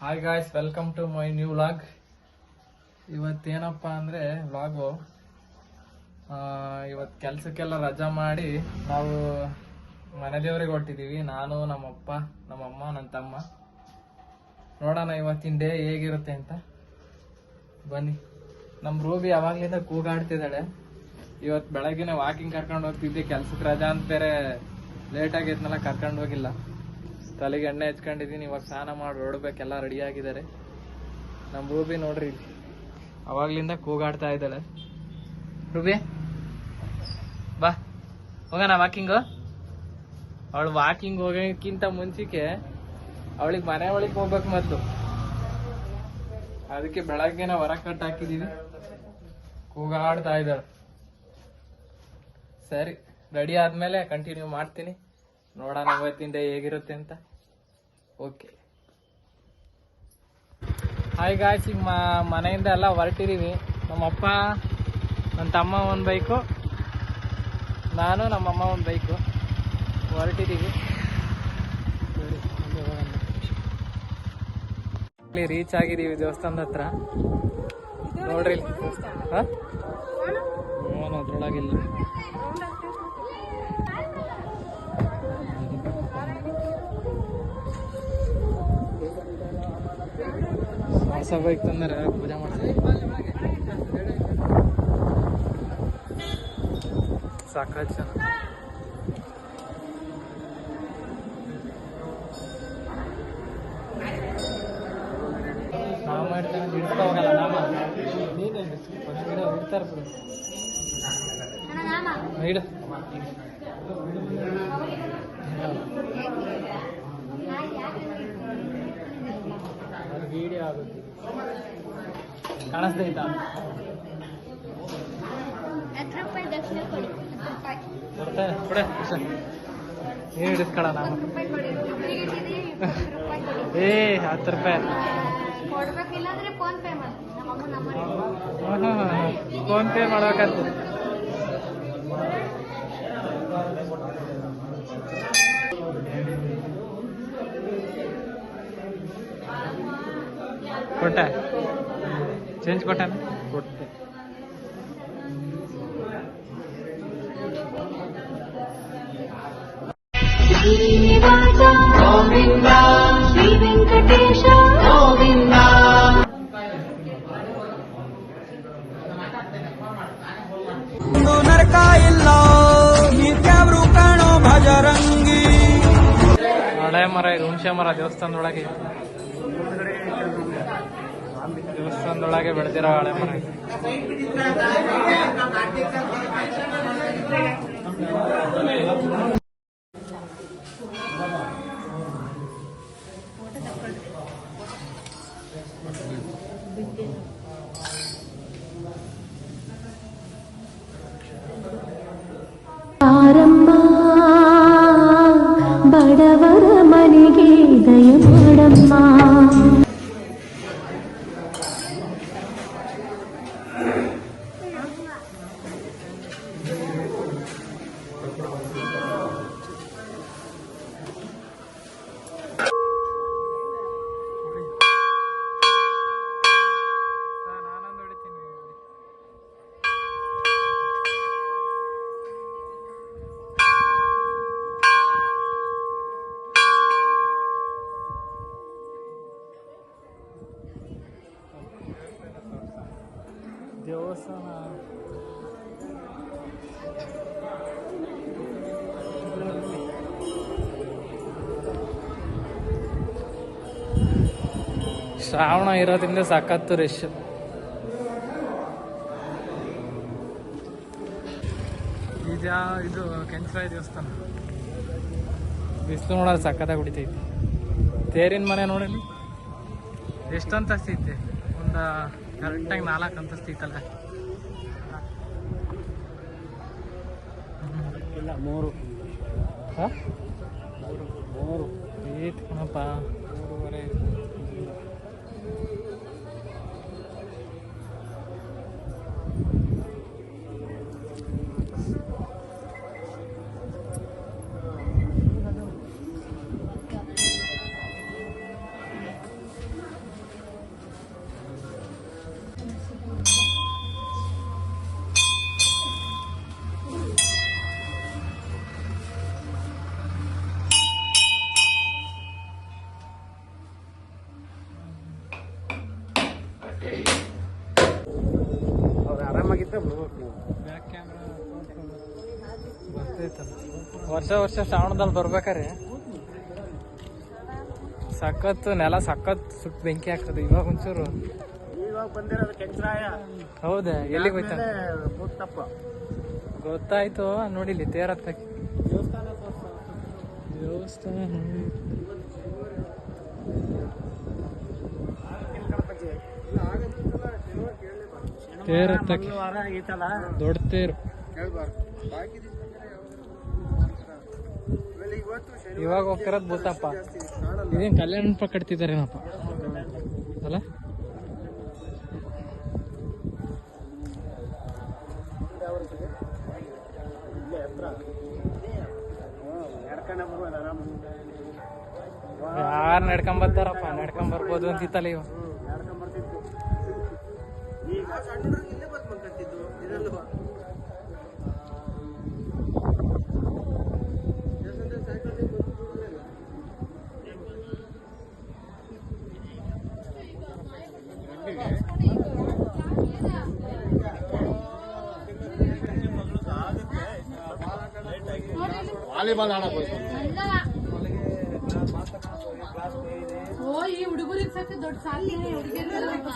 Hi guys welcome to my new vlog ಇವತ್ತೇನಪ್ಪ ಅಂದರೆ vlog ಇವತ್ತು ಕೆಲಸಕ್ಕೆಲ್ಲ ರಜಾ ಮಾಡಿ ನಾವು ಮನೆ ದೇವ್ರಿಗೆ ಹೊರಟಿದ್ದೀವಿ ನಾನು, ನಮ್ಮಪ್ಪ, ನಮ್ಮಮ್ಮ ನನ್ನ ತಮ್ಮ. ನೋಡೋಣ ಇವತ್ತಿನ ಡೇ ಹೇಗಿರುತ್ತೆ ಅಂತ. ಬನ್ನಿ. ನಮ್ಮ ರೂಬಿ ಯಾವಾಗಲಿಂದ ಕೂಗಾಡ್ತಿದ್ದಾಳೆ. ಇವತ್ತು ಬೆಳಗ್ಗೆನೆ ವಾಕಿಂಗ್ ಕರ್ಕೊಂಡು ಹೋಗ್ತಿದ್ದೆ. ಕೆಲ್ಸಕ್ಕೆ ರಜಾ ಅಂತ ಬೇರೆ ಲೇಟ್ ಆಗಿದ್ನಲ್ಲ ಕರ್ಕೊಂಡು ಹೋಗಿಲ್ಲ. ತಲೆಗೆ ಎಣ್ಣೆ ಹಚ್ಕೊಂಡಿದ್ದೀನಿ, ಇವಾಗ ಸ್ನಾನ ಮಾಡಿ ಹೊರಡ್ಬೇಕೆಲ್ಲ ರೆಡಿ ಆಗಿದ್ದಾರೆ. ನಮ್ಮ ರೂಬಿ ನೋಡ್ರಿ. ಅವಾಗ್ಲಿಂದ ಕೂಗಾಡ್ತಾ ಇದ್ದಾಳೆ. ರೂಬಿ, ಬಾ, ಹೋಗೋಣ ವಾಕಿಂಗು ಅವಳು ವಾಕಿಂಗ್ ಹೋಗೋಕ್ಕಿಂತ ಮುಂಚಿಕೆ ಅವಳಿಗೆ ಮನೆ ಒಳಗೆ ಹೋಗ್ಬೇಕು ಮೊದ್ಲು. ಅದಕ್ಕೆ ಬೆಳಗ್ಗೆನ ಹೊರ ಕಟ್ ಹಾಕಿದೀವಿ. ಕೂಗಾಡ್ತಾ ಇದ್ದಾಳೆ. ಸರಿ ರೆಡಿ ಆದ್ಮೇಲೆ ಕಂಟಿನ್ಯೂ ಮಾಡ್ತೀನಿ. ನೋಡೋಣ ಇವತ್ತಿನ ಡೇ ಹೇಗಿರುತ್ತೆ ಅಂತ. ಓಕೆ ಹಾಯ್ ಗಾಯ್ಸ್ ಈಗ ಮ- ಮನೆಯಿಂದ ಎಲ್ಲ ಹೊರಟಿದ್ದೀವಿ ನಮ್ಮಪ್ಪ ನನ್ನ ತಮ್ಮ ಒಂದು ಬೈಕು ನಾನು ನಮ್ಮಮ್ಮ ಒಂದು ಬೈಕು ಹೊರಟಿದ್ದೀವಿ. ಇಲ್ಲಿ ರೀಚ್ ಆಗಿದ್ದೀವಿ ದೇವಸ್ಥಾನದ ಹತ್ರ. ನೋಡ್ರಿ. ಹಾ? ಅದ್ರೊಳಗಿಲ್ಲ. ಹೊಸ ಬೈಕ್ ತಂದರೆ ಪೂಜೆ ಮಾಡ್ತೀವಿ. ಸಾಕಾಯ್ತು ಜನ. ನಾವು ಮಾಡ್ತೇವೆ ಹಿಡ್ತಾ ಹೋಗಲ್ಲ ನಾಮ. ನೀನು ಫಸ್ಟ್ ಗಿಡ ಹಿಡ್ತಾರೆ ಬಿಡು. ಹಿಡು ಅದು ವಿಡಿಯೋ ಆಗುತ್ತೆ ಕಾಣಿಸ್ದೈತಾ ಹತ್ತು ರೂಪಾಯಿ ದಕ್ಷಿಣ ಕೊಡಿ ಹತ್ತು ರೂಪಾಯಿ ಬರ್ತೇನೆ ಕೊಡೆ ನೀನು ಹಿಡಿಸ್ಕೊಳ ನಾನು ಹತ್ತು ರೂಪಾಯಿ ಇಟ್ಟಿದ್ದೀರಿ, ಇಪ್ಪತ್ತು ರೂಪಾಯಿ ಏ ಹತ್ತು ಫೋನ್ ಪೇ ಮಾಡ್ಬೇಕಂತ. ಕೊಟ್ಟ. ಚೇಂಜ್ ಕೊಟ್ಟ. ಕೊಟ್ಟೆ ನರಕ ಇಲ್ಲ ನಿತ್ಯವ್ರು ಕಾಣೋ ಭಜರಂಗಿ. ಹಳೆ ಮರ ಇದು ಹುಣಸೆ ಮರ ದೇವಸ್ಥಾನದೊಳಗೆ. ದೇವಸ್ಥಾನದೊಳಗೆ ಬೆಳೆದಿರೋ ಹಳೆ ಮನೆ Thank ಆರಮ್ಮ ಶ್ರಾವಣ ಇರೋದ್ರಿಂದ ಸಾಕತ್ತು ರಶ್ ಈಗ ಇದು ಕೆಂಚರಾಯ ದೇವಸ್ಥಾನ? ಬಿಸಿಲು ನೋಡೋದು ಸಖತ್ತಾಗಿ ಹೊಡಿತೈತಿ. ತೇರಿನ ಮನೆ ನೋಡಿ ಎಷ್ಟು ಅಂತಸ್ತು ಐತೆ ಒಂದು ಕರೆಕ್ಟಾಗಿ ನಾಲ್ಕು ಅಂತಸ್ತು ಐತಲ್ಲ ಇಲ್ಲ ಮೂರು. ಹಾಂ? ಮೂರು. ಐತಿ ಕಣಪ್ಪ. ಮೂರುವರೆ. ಆರಾಮಾಗಿದ್ದ ಬಿಡ್ಬೇಕು ನೀವು. ಬ್ಯಾಕ್ ಕ್ಯಾಮ್ರಾ ವರ್ಷ ವರ್ಷ ಶ್ರಾವಣದಲ್ಲಿ ಬರ್ಬೇಕಾರೆ ಸಖತ್ ನೆಲ ಸಖತ್ ಸುಟ್ಟು ಬೆಂಕಿ ಹಾಕ್ತದೆ ಇವಾಗ ಒಂಚೂರು. ಹೌದಾ ಎಲ್ಲಿಗೆ ಹೋಯ್ತ? ಗೊತ್ತಾಯ್ತು ನೋಡಿಲಿ ತೇರ ಹತ್ತಕ್ಕೆ ದೇವಸ್ಥಾನ. ತೇರ್ ಹತ್ತಕ್ಕೆ ದೊಡ್ಡ ತೇರು. ಇವಾಗ ಹೋಗ್ತಿರೋದು ಭೂತಪ್ಪ ಇದೇನ್ ಕಲ್ಯಾಣ ಮಂಟಪ ಕಟ್ತಿದಾರೇನಪ್ಪ ಅಲ್ಲ? ಯಾರು ನಡ್ಕೊಂಡ್ ಬರ್ತಾರಪ್ಪ? ನಡ್ಕೊಂಡ್ ಬರ್ಬೋದು ಅಂತಿತ್ತಲ್ಲ ಇವ ಈಗ ಸಣ್ಣ ಹುಡುಗ್ರು ಇಲ್ಲೇ ಬಂದು ಮಲ್ಕೊಂತಿದ್ದು ಇದರಲ್ವಾ ವಾಲಿಬಾಲ್ ಆಡಕ್ ಹೋಯ್ತು ಓ ಈ ಹುಡುಗರಿಗೆ ಸತಿ ದೊಡ್ಡ ಸಾಲಿ ಹೆಣ್ಮಕ್ಳು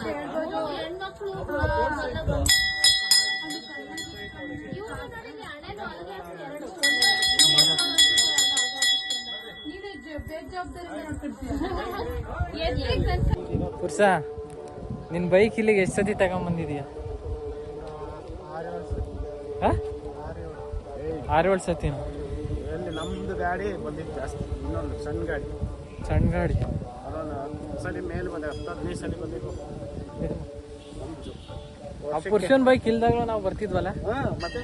ಪುರ್ಸ ನಿನ್ ಬೈಕ್ ಇಲ್ಲಿಗೆ ಎಷ್ಟು ಸತಿ ತಗೊಂಬಂದಿದೀಯ? ಆರು ಏಳು ಸತಿ ಎಲ್ಲಿ ನಮ್ದು ಗಾಡಿ ಬಂದಿದ್ದು ಜಾಸ್ತಿ ಇನ್ನೊಂದು ಸಣ್ಣ ಗಾಡಿ. ಸಣ್ಣ ಗಾಡಿ. ಅದೊಂದು ಸಲ ಮೇಲೆ ಬಂದ ಹತ್ತು ಹದಿನೈದು ಸಲ ಬಂದಿದ್ದು ಪುರುಷನ್ ಬೈಕ್ ಇಲ್ದಾಗಲೂ ನಾವು ಬರ್ತಿದ್ವಲ್ಲ ಹಾ ಮತ್ತೆ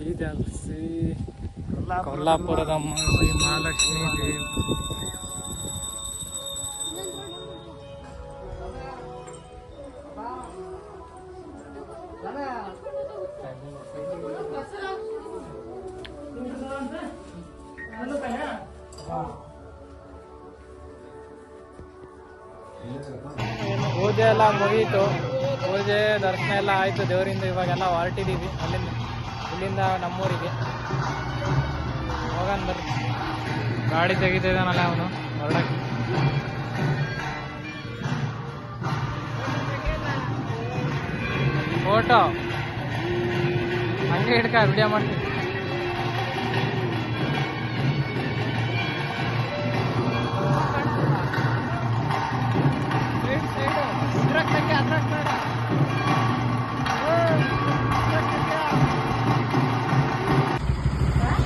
ಈ ಶ್ರೀ ಕೊಲ್ಲಾಪುರ ಕೊಲ್ಲಾಪುರದ ಅಮ್ಮ ಶ್ರೀ ಮಹಾಲಕ್ಷ್ಮಿ ದೇವಿ ಪೂಜೆ ಎಲ್ಲ ಮುಗೀತು ಪೂಜೆ, ದರ್ಶನ ಎಲ್ಲ ಆಯಿತು ದೇವರಿಂದ ಇವಾಗೆಲ್ಲ ಹೊರಟಿದ್ದೀವಿ ಅಲ್ಲಿಂದ, ಇಲ್ಲಿಂದ ನಮ್ಮೂರಿಗೆ. ಹೋಗನ್ ಬರ್ರಿ. ಗಾಡಿ ತೆಗಿತಿದ್ದಾನಲ್ಲ ಅವನು, ಹೊರಡಕ್ಕೆ. ಫೋಟೋ. ಹಂಗೆ ಹಿಡ್ಕ ವಿಡಿಯೋ ಮಾಡ್ತೀನಿ.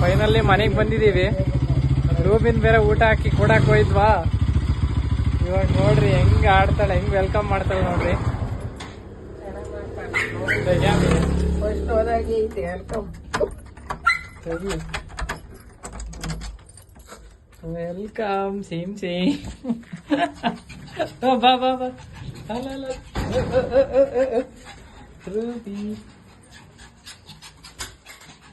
ಫೈನಲ್ಲಿ ಮನೆಗೆ ಬಂದಿದ್ದೀವಿ ರೂಬಿನ್ ಬೇರೆ ಊಟ ಹಾಕಿ ಕೊಡಕ್ ಹೋಯ್ದ್ವಾ? ಇವಾಗ ನೋಡ್ರಿ ಹೆಂಗೆ ಆಡ್ತಾಳೆ ಹೆಂಗ್ ವೆಲ್ಕಮ್ ಮಾಡ್ತಾಳೆ ನೋಡ್ರಿ. ವೆಲ್ಕಮ್ ಸೇಮ್ ಸೇಮ್ ಬಾ ಬಾ ಬಾ ಅಲ್ಲ, ಅಲ್ಲ. ರೂಬಿ ಹ, ಅಕ್ಕ ಅಕ್ಕ ಅಕ್ಕ ಅಕ್ಕ ಅಕ್ಕ ಅಲ್ಲ ಅಂತ ಹಾ,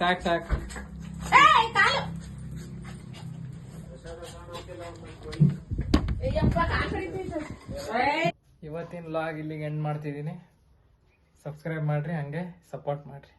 ಸಾಕ್ ಸಾಕು ಇವತ್ತಿನ ಲಾಗ್ ಇಲ್ಲಿಗೆ ಎಂಡ್ ಮಾಡ್ತಿದ್ದೀನಿ. ಸಬ್ಸ್ಕ್ರೈಬ್ ಮಾಡ್ರಿ ಹಂಗೆ ಸಪೋರ್ಟ್ ಮಾಡ್ರಿ.